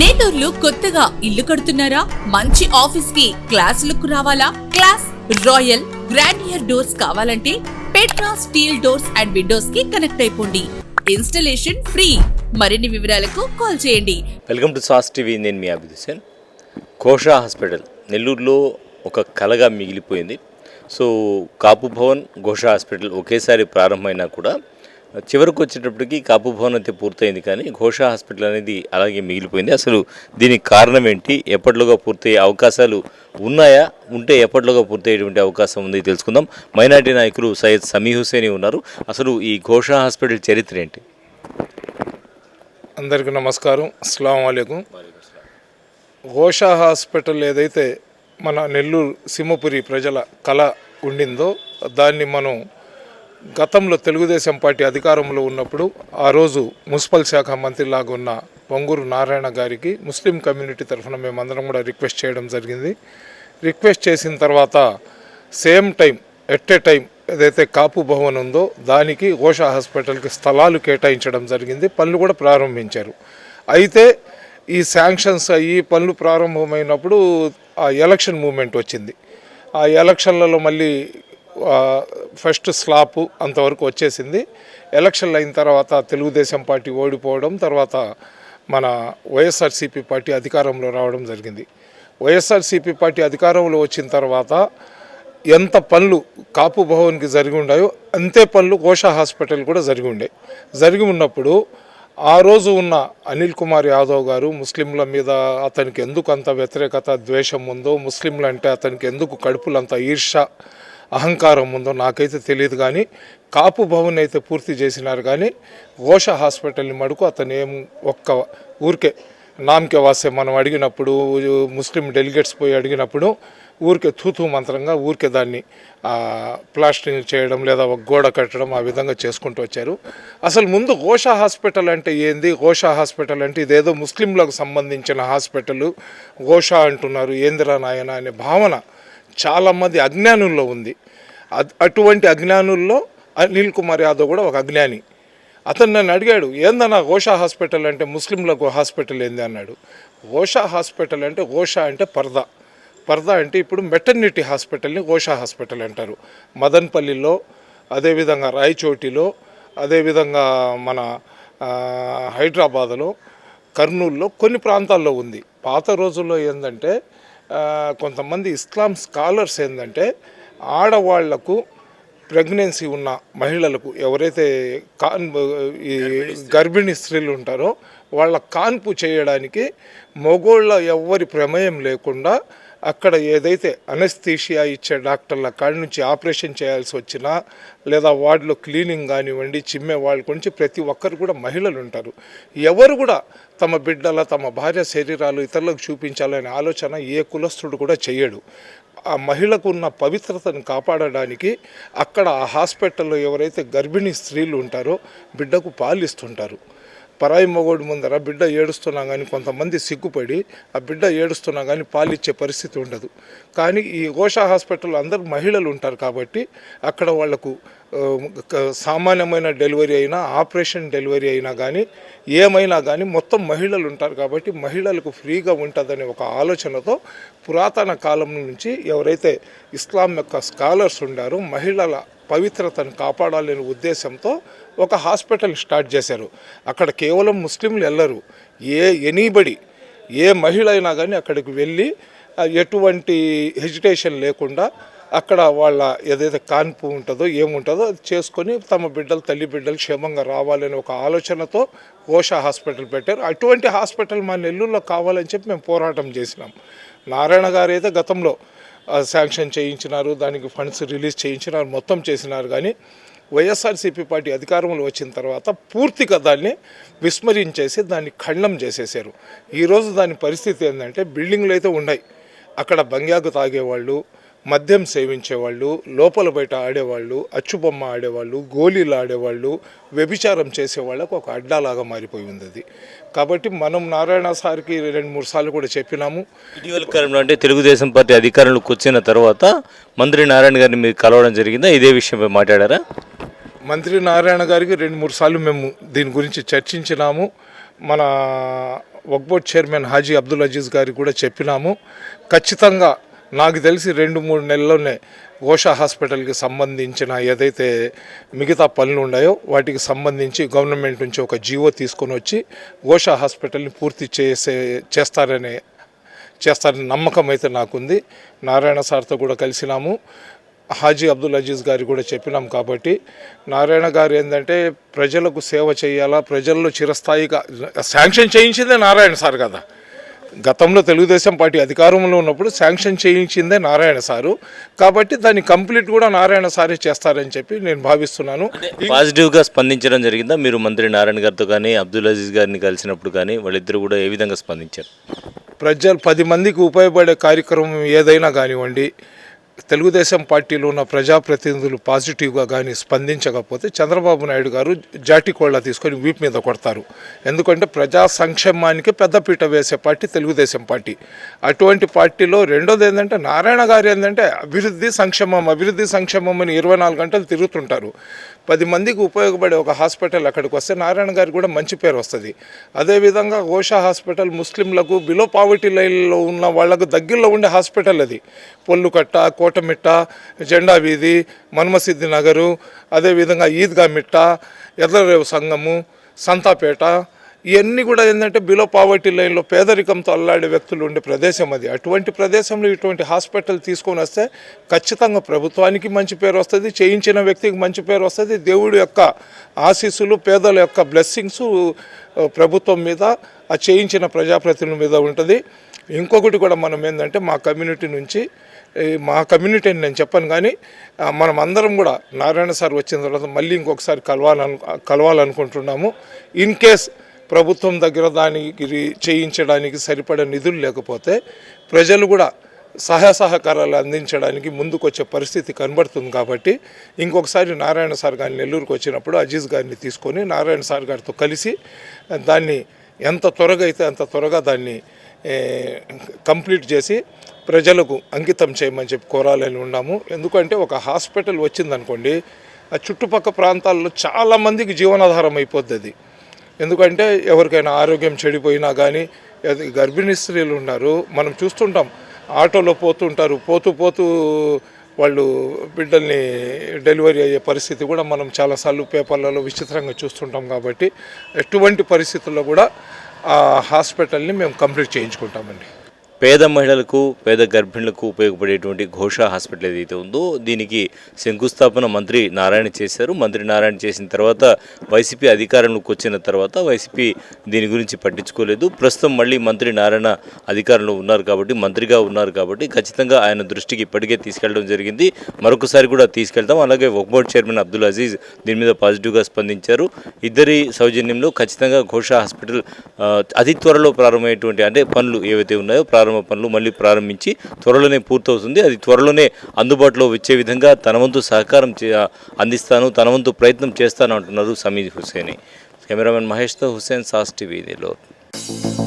నేటూర్లు కొత్తగా ఇల్లు కడుతున్నారా? మంచి ఆఫీస్కి క్లాస్ లుక్ రావాలా? క్లాస్ రాయల్ గ్రాండియర్ డోర్స్ కావాలంటే పెట్రా స్టీల్ డోర్స్ అండ్ విండోస్కి కనెక్ట్ అయిపోండి. Installation free. మరిన్ని వివరాలకు కాల్ చేయండి. Welcome to Saas TV. నేను మీ అభిదుసేన్ కోషా హాస్పిటల్ నెల్లూరులో ఒక కలగా మిగిలిపోయింది. సో కాపు భవన్ ఘోష హాస్పిటల్ ఒకేసారి ప్రారంభమైనా కూడా చివరికి వచ్చేటప్పటికి కాపు భవన్ అయితే పూర్తయింది కానీ ఘోషా హాస్పిటల్ అనేది అలాగే మిగిలిపోయింది. అసలు దీనికి కారణం ఏంటి? ఎప్పటిలోగా పూర్తయ్యే అవకాశాలు ఉన్నాయా? ఉంటే ఎప్పటిలోగా పూర్తయ్యేటువంటి అవకాశం ఉంది తెలుసుకుందాం. మైనార్టీ నాయకులు సయ్యద్ సమీ హుసేని ఉన్నారు. అసలు ఈ ఘోషా హాస్పిటల్ చరిత్ర ఏంటి? అందరికీ నమస్కారం. అస్సలం వాలేకుం ఘోషా హాస్పిటల్ ఏదైతే మన నెల్లూరు సింహపురి ప్రజల కళ ఉండిందో దాన్ని మనం గతంలో తెలుగుదేశం పార్టీ అధికారంలో ఉన్నప్పుడు ఆ రోజు మున్సిపల్ శాఖ మంత్రిలాగా ఉన్న పొంగూరు నారాయణ గారికి ముస్లిం కమ్యూనిటీ తరఫున మేమందరం కూడా రిక్వెస్ట్ చేయడం జరిగింది. రిక్వెస్ట్ చేసిన తర్వాత same time at a time ఏదైతే కాపు భవన్ ఉందో దానికి ఓషా హాస్పిటల్కి స్థలాలు కేటాయించడం జరిగింది. పనులు కూడా ప్రారంభించారు. అయితే ఈ శాంక్షన్స్ అయ్యి పనులు ప్రారంభమైనప్పుడు ఆ ఎలక్షన్ మూమెంట్ వచ్చింది. ఆ ఎలక్షన్లలో మళ్ళీ ఫస్ట్ స్లాపు అంతవరకు వచ్చేసింది. ఎలక్షన్లు అయిన తర్వాత తెలుగుదేశం పార్టీ ఓడిపోవడం తర్వాత మన వైఎస్ఆర్సీపీ పార్టీ అధికారంలో రావడం జరిగింది. వైఎస్ఆర్సీపీ పార్టీ అధికారంలో వచ్చిన తర్వాత ఎంత పనులు కాపు భవన్కి జరిగి ఉన్నాయో అంతే పనులు కోషా హాస్పిటల్ కూడా జరిగి ఉండే. జరిగి ఉన్నప్పుడు ఆ రోజు ఉన్న అనిల్ కుమార్ యాదవ్ గారు ముస్లింల మీద అతనికి ఎందుకు అంత వ్యతిరేకత ద్వేషం ఉందో ముస్లింలు అంటే అతనికి ఎందుకు కడుపులంత ఈర్ష అహంకారం ఉందో నాకైతే తెలియదు కానీ కాపు భవన్ అయితే పూర్తి చేసినారు కానీ ఘోష హాస్పిటల్ని మడుకు అతను ఏం ఒక్క ఊరికే నామకే వాసే మనం అడిగినప్పుడు ముస్లిం డెలిగేట్స్ పోయి అడిగినప్పుడు ఊరికే తూతూ మంత్రంగా ఊరికే దాన్ని ప్లాస్టరింగ్ చేయడం లేదా ఒక గోడ కట్టడం ఆ విధంగా చేసుకుంటూ వచ్చారు. అసలు ముందు ఘోష హాస్పిటల్ అంటే ఏంది? ఘోష హాస్పిటల్ అంటే ఇదేదో ముస్లింలకు సంబంధించిన హాస్పిటల్ ఘోష అంటున్నారు ఏందిరా నాయన అనే భావన చాలామంది అజ్ఞానంలో ఉంది. అటువంటి అజ్ఞానుల్లో అనిల్ కుమార్ యాదవ్ కూడా ఒక అజ్ఞాని. అతను నన్ను అడిగాడు ఏందన్నా ఓషా హాస్పిటల్ అంటే ముస్లింలకు హాస్పిటల్ ఏంది? అన్నాడు. ఘోషా హాస్పిటల్ అంటే ఓషా అంటే పర్దా. పర్దా అంటే ఇప్పుడు మెటర్నిటీ హాస్పిటల్ని ఓషా హాస్పిటల్ అంటారు. మదన్పల్లిలో అదేవిధంగా రాయచోటిలో అదేవిధంగా మన హైదరాబాద్లో కర్నూలులో కొన్ని ప్రాంతాల్లో ఉంది. పాత రోజుల్లో ఏంటంటే కొంతమంది ఇస్లాం స్కాలర్స్ ఏంటంటే ఆడవాళ్ళకు ప్రెగ్నెన్సీ ఉన్న మహిళలకు ఎవరైతే కాన్ ఈ గర్భిణీ స్త్రీలు ఉంటారో వాళ్ళ కాన్పు చేయడానికి మగోళ్ళ ఎవ్వరి ప్రమేయం లేకుండా అక్కడ ఏదైతే అనస్థీషియా ఇచ్చే డాక్టర్ల కాడి నుంచి ఆపరేషన్ చేయాల్సి వచ్చినా లేదా వార్డులో క్లీనింగ్ కానివ్వండి చిమ్మే వాళ్ళ నుంచి ప్రతి ఒక్కరు కూడా మహిళలు ఉంటారు. ఎవరు కూడా తమ బిడ్డల తమ భార్య శరీరాలు ఇతరులకు చూపించాలనే ఆలోచన ఏ కులస్థుడు కూడా చేయడు. ఆ మహిళకు ఉన్న పవిత్రతను కాపాడడానికి అక్కడ ఆ హాస్పిటల్లో ఎవరైతే గర్భిణీ స్త్రీలు ఉంటారో బిడ్డకు పాలిస్తుంటారు. పరాయి మగోడు ముందర బిడ్డ ఏడుస్తున్నా కానీ కొంతమంది సిగ్గుపడి ఆ బిడ్డ ఏడుస్తున్నా కానీ పాలిచ్చే పరిస్థితి ఉండదు. కానీ ఈ ఓషా హాస్పిటల్ అందరూ మహిళలు ఉంటారు కాబట్టి అక్కడ వాళ్ళకు సామాన్యమైన డెలివరీ అయినా ఆపరేషన్ డెలివరీ అయినా కానీ ఏమైనా కానీ మొత్తం మహిళలు ఉంటారు కాబట్టి మహిళలకు ఫ్రీగా ఉంటుందనే ఒక ఆలోచనతో పురాతన కాలం నుంచి ఎవరైతే ఇస్లాం యొక్క స్కాలర్స్ ఉండారో మహిళల పవిత్రతను కాపాడాలనే ఉద్దేశంతో ఒక హాస్పిటల్ స్టార్ట్ చేశారు. అక్కడ కేవలం ముస్లింలు వెళ్ళరు ఏ ఎనీబడి ఏ మహిళ అయినా కానీ అక్కడికి వెళ్ళి ఎటువంటి హెజిటేషన్ లేకుండా అక్కడ వాళ్ళ ఏదైతే కాన్పు ఉంటుందో ఏముంటుందో అది చేసుకొని తమ బిడ్డలు తల్లి బిడ్డలు క్షేమంగా రావాలనే ఒక ఆలోచనతో ఓషా హాస్పిటల్ పెట్టారు. అటువంటి హాస్పిటల్ మా నెల్లూరులో కావాలని చెప్పి మేము పోరాటం చేసినాం. నారాయణ గారు అయితే గతంలో శాంక్షన్ చేయించినారు దానికి ఫండ్స్ రిలీజ్ చేయించినారు మొత్తం చేసినారు. కానీ వైఎస్ఆర్సీపీ పార్టీ అధికారంలో వచ్చిన తర్వాత పూర్తిగా దాన్ని విస్మరించేసి దాన్ని ఖండం చేసేసారు ఈరోజు దాని పరిస్థితి ఏంటంటే బిల్డింగ్లు అయితే ఉన్నాయి. అక్కడ బంగ్యాకు తాగేవాళ్ళు మద్యం సేవించేవాళ్ళు లోపల బయట ఆడేవాళ్ళు అచ్చుబొమ్మ ఆడేవాళ్ళు గోళీలు ఆడేవాళ్ళు వ్యభిచారం చేసేవాళ్ళకు ఒక అడ్డాలాగా మారిపోయి ఉంది అది కాబట్టి మనం నారాయణ సార్కి రెండు మూడు సార్లు కూడా చెప్పినాము. ఇటీవల కాలంలో అంటే తెలుగుదేశం పార్టీ అధికారంలోకి వచ్చిన తర్వాత మంత్రి నారాయణ గారిని మీరు కలవడం జరిగిందా? ఇదే విషయంపై మాట్లాడారా? మంత్రి నారాయణ గారికి రెండు మూడు సార్లు మేము దీని గురించి చర్చించినాము. మన వక్బోర్డ్ చైర్మన్ హాజీ అబ్దుల్ అజీజ్ గారికి కూడా చెప్పినాము. ఖచ్చితంగా నాకు తెలిసి రెండు మూడు నెలల్లోనే ఘోష హాస్పిటల్కి సంబంధించిన ఏదైతే మిగతా పనులు ఉన్నాయో వాటికి సంబంధించి గవర్నమెంట్ నుంచి ఒక జీవో తీసుకొని వచ్చి ఓషా హాస్పిటల్ని పూర్తి చేసే చేస్తారనే చేస్తారని నమ్మకం అయితే నాకుంది. నారాయణ సార్తో కూడా కలిసినాము. హాజీ అబ్దుల్ అజీజ్ గారి కూడా చెప్పినాం కాబట్టి నారాయణ గారు ఏంటంటే ప్రజలకు సేవ చేయాలా ప్రజల్లో చిరస్థాయిగా శాంక్షన్ చేయించిందే నారాయణ సార్ కదా. గతంలో తెలుగుదేశం పార్టీ అధికారంలో ఉన్నప్పుడు శాంక్షన్ చేయించిందే నారాయణ సారు. కాబట్టి దాన్ని కంప్లీట్ కూడా నారాయణ సారే చేస్తారని చెప్పి నేను భావిస్తున్నాను. పాజిటివ్గా స్పందించడం జరిగిందా? మీరు మంత్రి నారాయణ గారితో కానీ అబ్దుల్ అజీజ్ గారిని కలిసినప్పుడు కానీ వాళ్ళిద్దరు కూడా ఏ విధంగా స్పందించారు? ప్రజలు పది మందికి ఉపయోగపడే కార్యక్రమం ఏదైనా కానివ్వండి తెలుగుదేశం పార్టీలో ఉన్న ప్రజాప్రతినిధులు పాజిటివ్గా కానీ స్పందించకపోతే చంద్రబాబు నాయుడు గారు జాటికోళ్ళ తీసుకొని వీపు మీద కొడతారు. ఎందుకంటే ప్రజా సంక్షేమానికి పెద్దపీట వేసే పార్టీ తెలుగుదేశం పార్టీ. అటువంటి పార్టీలో రెండోది ఏంటంటే నారాయణ గారు ఏంటంటే అభివృద్ధి సంక్షేమం అభివృద్ధి సంక్షేమం అని ఇరవై నాలుగు గంటలు తిరుగుతుంటారు. పది మందికి ఉపయోగపడే ఒక హాస్పిటల్ అక్కడికి వస్తే నారాయణ గారికి కూడా మంచి పేరు వస్తుంది. అదేవిధంగా ఓషా హాస్పిటల్ ముస్లింలకు బిలో పావర్టీ లైన్లో ఉన్న వాళ్ళకు దగ్గరలో ఉండే హాస్పిటల్ అది. పొల్లుకట్ట కోటమిట్ట జెండా వీధి మన్మసిద్ధి నగరు అదేవిధంగా ఈద్గా మిట్ట ఎర్రరేవు సంఘము సంతాపేట ఇవన్నీ కూడా ఏంటంటే బిలో పావర్టీ లైన్లో పేదరికంతో అల్లాడే వ్యక్తులు ఉండే ప్రదేశం అది. అటువంటి ప్రదేశంలో ఇటువంటి హాస్పిటల్ తీసుకొని వస్తే ఖచ్చితంగా ప్రభుత్వానికి మంచి పేరు వస్తుంది చేయించిన వ్యక్తికి మంచి పేరు వస్తుంది. దేవుడి యొక్క ఆశీస్సులు పేదల యొక్క బ్లెస్సింగ్స్ ప్రభుత్వం మీద ఆ చేయించిన ప్రజాప్రతినిధుల మీద ఉంటుంది. ఇంకొకటి కూడా మనం ఏంటంటే మా కమ్యూనిటీ నుంచి మా కమ్యూనిటీ అని నేను చెప్పను కానీ మనం అందరం కూడా నారాయణ సార్ వచ్చిన తర్వాత మళ్ళీ ఇంకొకసారి కలవాలను కలవాలనుకుంటున్నాము. ఇన్ కేస్ ప్రభుత్వం దగ్గర దానికి చేయించడానికి సరిపడే నిధులు లేకపోతే ప్రజలు కూడా సహాయ సహకారాలు అందించడానికి ముందుకు వచ్చే పరిస్థితి కనబడుతుంది కాబట్టి ఇంకొకసారి నారాయణ సార్ గారిని నెల్లూరుకు వచ్చినప్పుడు అజీజ్ గారిని తీసుకొని నారాయణ సార్ గారితో కలిసి దాన్ని ఎంత త్వరగా అయితే అంత త్వరగా దాన్ని కంప్లీట్ చేసి ప్రజలకు అంకితం చేయమని చెప్పి కోరాలని ఉన్నాము. ఎందుకంటే ఒక హాస్పిటల్ వచ్చిందనుకోండి ఆ చుట్టుపక్క ప్రాంతాల్లో చాలామందికి జీవనాధారం అయిపోద్ది అది. ఎందుకంటే ఎవరికైనా ఆరోగ్యం చెడిపోయినా కానీ అది గర్భిణీ స్త్రీలు ఉన్నారు. మనం చూస్తుంటాం. ఆటోలో పోతుంటారు. పోతూ పోతూ వాళ్ళు బిడ్డల్ని డెలివరీ అయ్యే పరిస్థితి కూడా మనం చాలాసార్లు పేపర్లలో విచిత్రంగా చూస్తుంటాం కాబట్టి ఎటువంటి పరిస్థితుల్లో కూడా ఆ హాస్పిటల్ని మేము కంప్లీట్ చేయించుకుంటామండి. పేద మహిళలకు పేద గర్భిణులకు ఉపయోగపడేటువంటి ఘోష హాస్పిటల్ ఏదైతే ఉందో దీనికి శంకుస్థాపన మంత్రి నారాయణ చేశారు. మంత్రి నారాయణ చేసిన తర్వాత వైసీపీ అధికారంలోకి వచ్చిన తర్వాత వైసీపీ దీని గురించి పట్టించుకోలేదు. ప్రస్తుతం మళ్ళీ మంత్రి నారాయణ అధికారంలో ఉన్నారు కాబట్టి మంత్రిగా ఉన్నారు కాబట్టి ఖచ్చితంగా ఆయన దృష్టికి ఇప్పటికే తీసుకెళ్ళడం జరిగింది. మరొకసారి కూడా తీసుకెళ్తాం. అలాగే వక్బోర్డ్ చైర్మన్ అబ్దుల్ అజీజ్ దీని మీద పాజిటివ్గా స్పందించారు. ఇద్దరి సౌజన్యంలో ఖచ్చితంగా ఘోష హాస్పిటల్ అతి త్వరలో ప్రారంభమయ్యేటువంటి అంటే పనులు ఏవైతే ఉన్నాయో ప్రారంభ పనులు మళ్ళీ ప్రారంభించి త్వరలోనే పూర్తవుతుంది. అది త్వరలోనే అందుబాటులో వచ్చే విధంగా తన వంతు సహకారం చే- అందిస్తాను తన వంతు ప్రయత్నం చేస్తాను అంటున్నారు సమీద్ హుసేని. కెమెరామెన్ మహేష్తో హుసేన్ సాస్ టీవీ నెల్లూరు.